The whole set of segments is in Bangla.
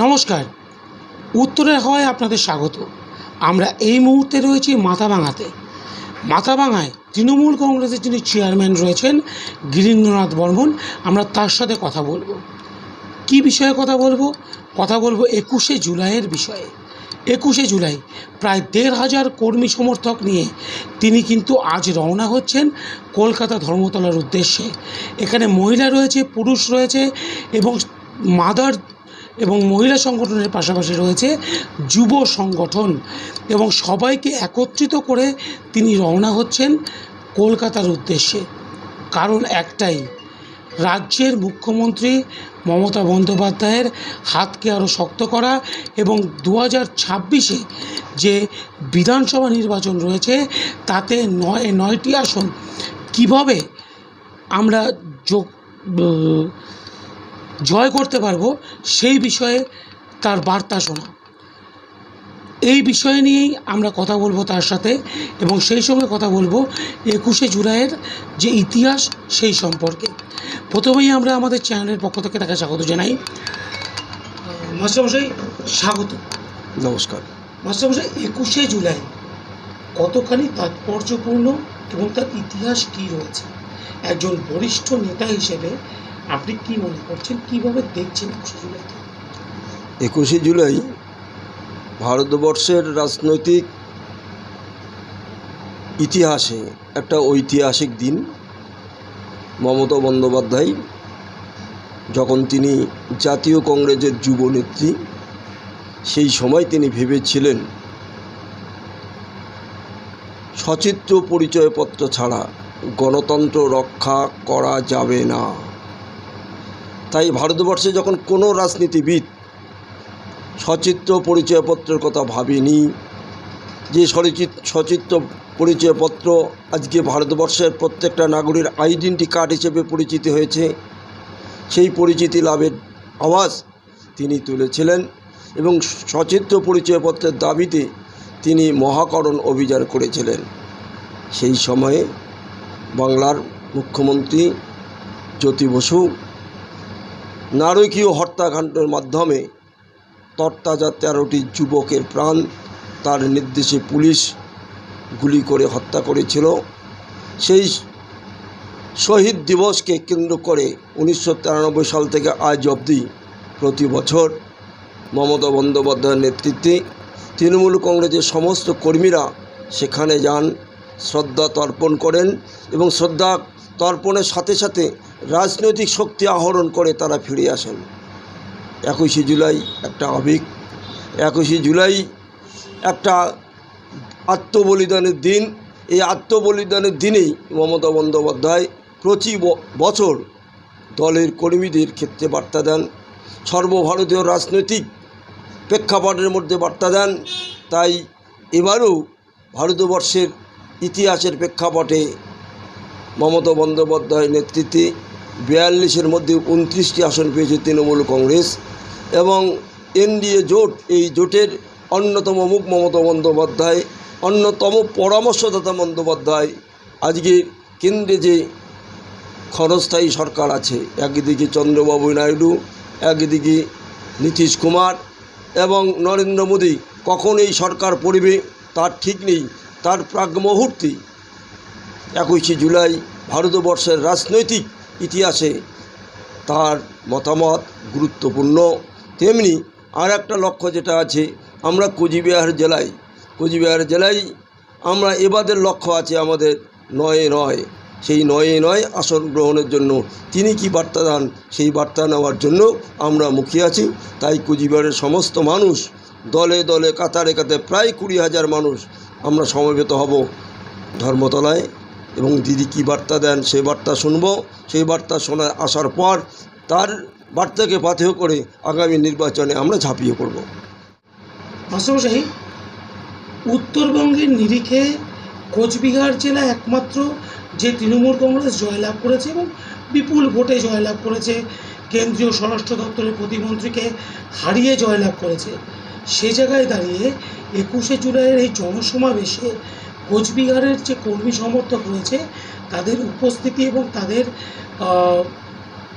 নমস্কার। উত্তরের হাওয়ায় আপনাদের স্বাগত। আমরা এই মুহূর্তে রয়েছি মাথাভাঙাতে। মাথাভাঙায় তৃণমূল কংগ্রেসের যিনি চেয়ারম্যান রয়েছেন গিরীন্দ্রনাথ বর্মন, আমরা তার সাথে কথা বলব। কি বিষয়ে কথা বলব? কথা বলব একুশে জুলাইয়ের বিষয়ে। একুশে জুলাই, প্রায় দেড় হাজার কর্মী সমর্থক নিয়ে তিনি কিন্তু আজ রওনা হচ্ছেন কলকাতা ধর্মতলার উদ্দেশ্যে। এখানে মহিলা রয়েছে, পুরুষ রয়েছে এবং মাদার এবং মহিলা সংগঠনের পাশাপাশি রয়েছে যুব সংগঠন এবং সবাইকে একত্রিত করে তিনি রওনা হচ্ছেন কলকাতার উদ্দেশ্যে। কারণ একটাই, রাজ্যের মুখ্যমন্ত্রী মমতা বন্দ্যোপাধ্যায়ের হাতকে আরও শক্ত করা এবং দু হাজার ছাব্বিশে যে বিধানসভা নির্বাচন রয়েছে, তাতে নয়, নয়টি আসন। কীভাবে আমরা যোগ জয় করতে পারব সেই বিষয়ে তার বার্তা শোনা। এই বিষয় নিয়েই আমরা কথা বলব তার সাথে এবং সেই সঙ্গে কথা বলব একুশে জুলাইয়ের যে ইতিহাস সেই সম্পর্কে। প্রথমেই আমরা আমাদের চ্যানেলের পক্ষ থেকে তাকে স্বাগত জানাই। মাস্টারমশাই স্বাগত। নমস্কার। মাস্টারমশাই একুশে জুলাই কতখানি তাৎপর্যপূর্ণ এবং তার ইতিহাস কী রয়েছে? একজন বরিষ্ঠ নেতা হিসেবে আপনি কি মনে করছেন? কীভাবে দেখছেন একুশে জুলাইকে একুশে জুলাই ভারতবর্ষের রাজনৈতিক ইতিহাসে একটা ঐতিহাসিক দিন। মমতা বন্দ্যোপাধ্যায় যখন তিনি জাতীয় কংগ্রেসের যুবনেত্রী, সেই সময় তিনি ভেবেছিলেন, সচিত্র পরিচয়পত্র ছাড়া গণতন্ত্র রক্ষা করা যাবে না। তাই ভারতবর্ষে যখন কোনো রাজনীতিবিদ সচিত্র পরিচয়পত্রের কথা ভাবেনি, যে সচিত সচিত্র পরিচয়পত্র আজকে ভারতবর্ষের প্রত্যেকটা নাগরিক আইডেন্টি কার্ড হিসেবে পরিচিত হয়েছে, সেই পরিচিতি লাভের আওয়াজ তিনি তুলেছিলেন এবং সচিত্র পরিচয়পত্রের দাবিতে তিনি মহাকরণ অভিযান করেছিলেন। সেই সময়ে বাংলার মুখ্যমন্ত্রী জ্যোতি বসু নারকীয় হত্যাকাণ্ডের মাধ্যমে তরতাজা তেরোটি যুবকের প্রাণ তার নির্দেশে পুলিশ গুলি করে হত্যা করেছিল। সেই শহীদ দিবসকে কেন্দ্র করে উনিশশো তিরানব্বই সাল থেকে আজ অবধি প্রতি বছর মমতা বন্দ্যোপাধ্যায়ের নেতৃত্বে তৃণমূল কংগ্রেসের সমস্ত কর্মীরা সেখানে যান, শ্রদ্ধা তর্পণ করেন এবং শ্রদ্ধা তর্পণের সাথে সাথে রাজনৈতিক শক্তি আহরণ করে তারা ফিরে আসেন। একুশে জুলাই একটা আবেগ, একুশে জুলাই একটা আত্মবলিদানের দিন। এই আত্মবলিদানের দিনেই মমতা বন্দ্যোপাধ্যায় প্রতি বছর দলের কর্মীদের ক্ষেত্রে বার্তা দেন, সর্বভারতীয় রাজনৈতিক প্রেক্ষাপটের মধ্যে বার্তা দেন। তাই এবারও ভারতবর্ষের ইতিহাসের প্রেক্ষাপটে মমতা বন্দ্যোপাধ্যায়ের নেতৃত্বে বিয়াল্লিশের মধ্যে উনত্রিশটি আসন পেয়েছে তৃণমূল কংগ্রেস এবং এনডিএ জোট, এই জোটের অন্যতম মুখ মমতা বন্দ্যোপাধ্যায়, অন্যতম পরামর্শদাতা বন্দ্যোপাধ্যায়। আজকে কেন্দ্রে যে ক্ষণস্থায়ী সরকার আছে, একদিকে চন্দ্রবাবু নাইডু, একদিকে নীতিশ কুমার এবং নরেন্দ্র মোদী, কখন এই সরকার পড়বে তার ঠিক নেই। তার প্রাক মুহূর্তে একুশে জুলাই ভারতবর্ষের রাজনৈতিক ইতিহাসে তার মতামত গুরুত্বপূর্ণ। তেমনি আর একটা লক্ষ্য যেটা আছে, আমরা কোচবিহার জেলায় কোচবিহার জেলায় আমরা এবাদের লক্ষ্য আছে আমাদের নয়ে নয়। সেই নয়ে নয় আসন গ্রহণের জন্য। তিনি কি বার্তা দেন? সেই বার্তা নেওয়ার জন্য আমরা মুখিয়ে আছি। তাই কোচবিহারের সমস্ত মানুষ দলে দলে, কাতারে কাতারে প্রায় কুড়ি হাজার মানুষ আমরা সমবেত হব ধর্মতলায়। এবং দিদি কী বার্তা দেন সেই বার্তা শুনব। সেই বার্তা শোনা আসার পর তার বার্তাকে পাথেয় করে আগামী নির্বাচনে আমরা ঝাঁপিয়ে পড়ব। মাস্টারমশাই উত্তরবঙ্গের নিরিখে কোচবিহার জেলা একমাত্র যে তৃণমূল কংগ্রেস জয়লাভ করেছে এবং বিপুল ভোটে জয়লাভ করেছে, কেন্দ্রীয় স্বরাষ্ট্র দপ্তরের প্রতিমন্ত্রীকে হারিয়ে জয়লাভ করেছে। সে জায়গায় দাঁড়িয়ে একুশে জুলাইয়ের এই জনসমাবেশে কোচবিহারের যে কর্মী সমর্থক রয়েছে, তাদের উপস্থিতি এবং তাদের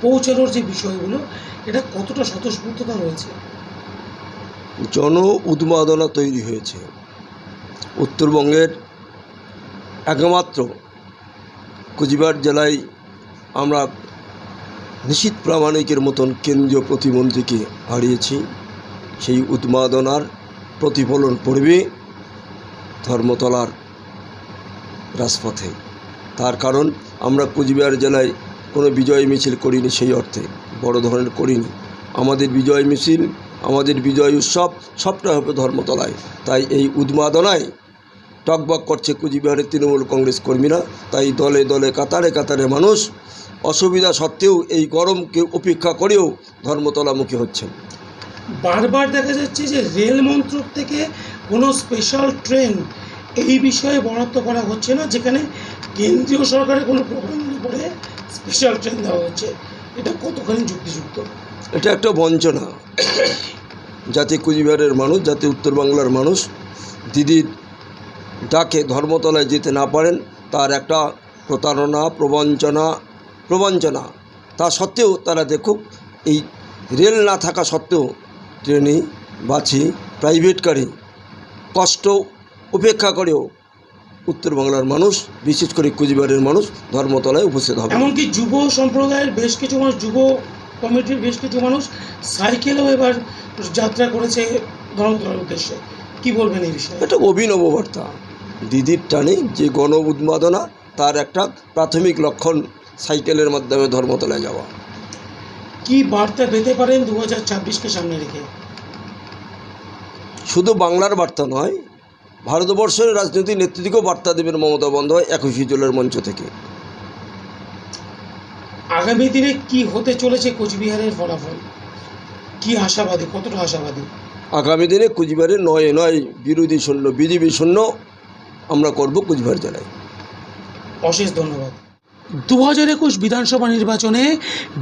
পৌঁছানোর যে বিষয়গুলো, এটা কতটা স্বতঃস্ফূর্ততা রয়েছে? জন উন্মাদনা তৈরি হয়েছে। উত্তরবঙ্গের একমাত্র কোচবিহার জেলায় আমরা নিশীত প্রামাণিকের মতন কেন্দ্রীয় প্রতিমন্ত্রীকে হারিয়েছি। সেই উন্মাদনার প্রতিফলন পড়বে ধর্মতলার রাজপথে। তার কারণ, আমরা কুচবিহার জেলায় কোনো বিজয় মিছিল করিনি সেই অর্থে, বড় ধরনের করিনি। আমাদের বিজয় মিছিল, আমাদের বিজয় উৎসব সবটা হবে ধর্মতলায়। তাই এই উন্মাদনায় টকবক করছে কুচবিহারের তৃণমূল কংগ্রেস কর্মীরা। তাই দলে দলে, কাতারে কাতারে মানুষ অসুবিধা সত্ত্বেও এই গরমকে উপেক্ষা করেও ধর্মতলামুখী হচ্ছেন। বারবার দেখা যাচ্ছে যে রেল মন্ত্রক থেকে কোনো স্পেশাল ট্রেন এই বিষয়ে বরাদ্দ করা হচ্ছে না, যেখানে কেন্দ্রীয় সরকারের কোনো প্রোগ্রামের উপরে স্পেশাল ট্রেন দেওয়া হচ্ছে। এটা কতখানি যুক্তিযুক্ত? এটা একটা বঞ্চনা। যাতে কুচবিহারের মানুষ, যাতে উত্তর বাংলার মানুষ দিদির ডাকে ধর্মতলায় যেতে না পারেন, তার একটা প্রতারণা, প্রবঞ্চনা প্রবঞ্চনা। তা সত্ত্বেও তারা দেখুক, এই রেল না থাকা সত্ত্বেও ট্রেনে বাছি প্রাইভেট গাড়ি কষ্ট উপেক্ষা করেও উত্তর বাংলার মানুষ বিশেষ করে কুচবিহারের মানুষ ধর্মতলায় উপস্থিত হবে। এমনকি যুব সম্প্রদায়ের বেশ কিছু মানুষ যুব কমিটির বেশ কিছু মানুষ সাইকেলেও এবার যাত্রা করেছে ধর্মতলার উদ্দেশ্যে। কি বলবেন এই বিষয়ে? এটা অভিনব বার্তা। দিদির টানে যে গণ উন্মাদনা তার একটা প্রাথমিক লক্ষণ সাইকেলের মাধ্যমে ধর্মতলায় যাওয়া। কি বার্তা পেতে পারেন দু হাজার ছাব্বিশকে সামনে রেখে? শুধু বাংলার বার্তা নয় ভারতবর্ষের রাজনৈতিক নেতৃত্বকেও বার্তা দেবেন মমতা বন্দ্যোপাধ্যায় একুশে জুলাইয়ের মঞ্চ থেকে। আগামী দিনে কি হতে চলেছে কোচবিহারের ফলাফল? কি আশাবাদী কতটা আশাবাদী আগামী দিনে কুচবিহারে নয় নয় বিরোধী শূন্য বিজেপি শূন্য আমরা করব কুচবিহার জেলায়। অশেষ ধন্যবাদ। দু হাজার একুশ বিধানসভা নির্বাচনে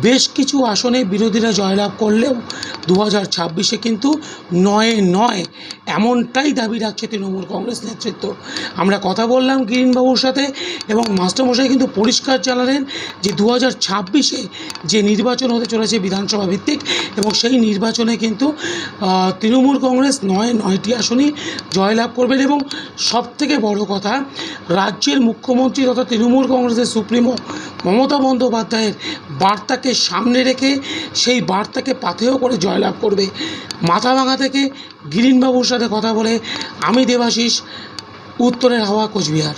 বেশ কিছু আসনে বিরোধীরা জয়লাভ করলেও দু হাজার ছাব্বিশে কিন্তু নয়ে নয় এমনটাই দাবি রাখছে তৃণমূল কংগ্রেস নেতৃত্ব। আমরা কথা বললাম গিরিনবাবুর সাথে এবং মাস্টারমশাই কিন্তু পরিষ্কার জানালেন যে দু হাজার ছাব্বিশে যে নির্বাচন হতে চলেছে বিধানসভা ভিত্তিক এবং সেই নির্বাচনে কিন্তু তৃণমূল কংগ্রেস নয় নয়টি আসনই জয়লাভ করবেন এবং সবথেকে বড় কথা, রাজ্যের মুখ্যমন্ত্রী তথা তৃণমূল কংগ্রেসের সুপ্রিমো মমতা বন্দ্যোপাধ্যায়ের বার্তাকে সামনে রেখে সেই বার্তাকে পাথেয় করে জয়লাভ করবে। মাথাভাঙা থেকে গিরিনবাবুর সাথে কথা বলে আমি দেবাশিস, উত্তরের হাওয়া কোচবিহার।